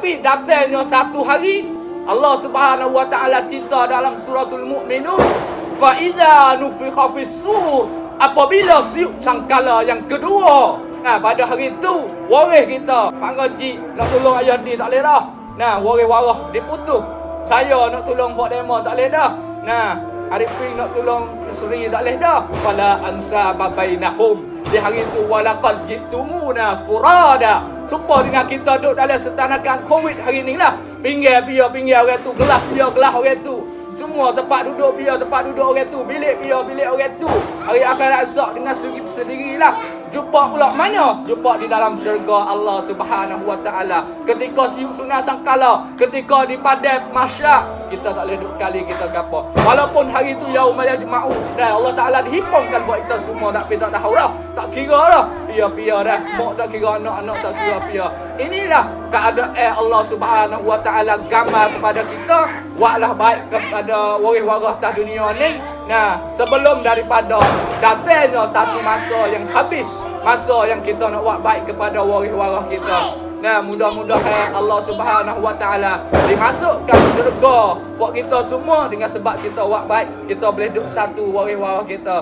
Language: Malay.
Tapi datangnya satu hari Allah Subhanahu wa taala cerita dalam suratul Mukminun fa iza nufikha fis sur apabila siup sangkala yang kedua. Nah pada hari itu waris kita. Pak Ngaji nak tolong ayah ni tak boleh dah. Nah waris waras diputus. Saya nak tolong Fok Demo tak boleh dah. Nah Arifin nak tolong isteri tak boleh dah. Fala ansa babainahum di hari itu walaqad jitumuna furada. Supaya dengan kita duduk dalam setanakan covid hari ni lah pinggir biar pinggir orang tu gelah biar gelah orang tu. Semua tempat duduk biar tempat duduk orang tu. Bilik biar bilik orang tu. Hari akhirat esok dengan sendiri sendirilah jumpa pula. Mana? Jumpa di dalam syurga Allah Subhanahu wa taala. Ketika siuk sunah sangkala ketika di padai masyak kita tak boleh duduk kali kita gapo. Walaupun hari itu yaumul yajma'u dan Allah taala dihimpungkan buat kita semua tak pita dah. Tak kira dah. Pia-pia dah. Mak tak kira anak-anak tak kira pia. Inilah keadaan eh Allah Subhanahu wa taala gambar kepada kita. Buatlah baik kepada waris-waris atas dunia ni. Nah, sebelum daripada datangnya satu masa yang habis, masa yang kita nak buat baik kepada waris-waris kita. Nah, mudah-mudahan Allah Subhanahu Wa Taala dimasukkan syurga buat kita semua dengan sebab kita buat baik, kita boleh duduk satu waris-waris kita.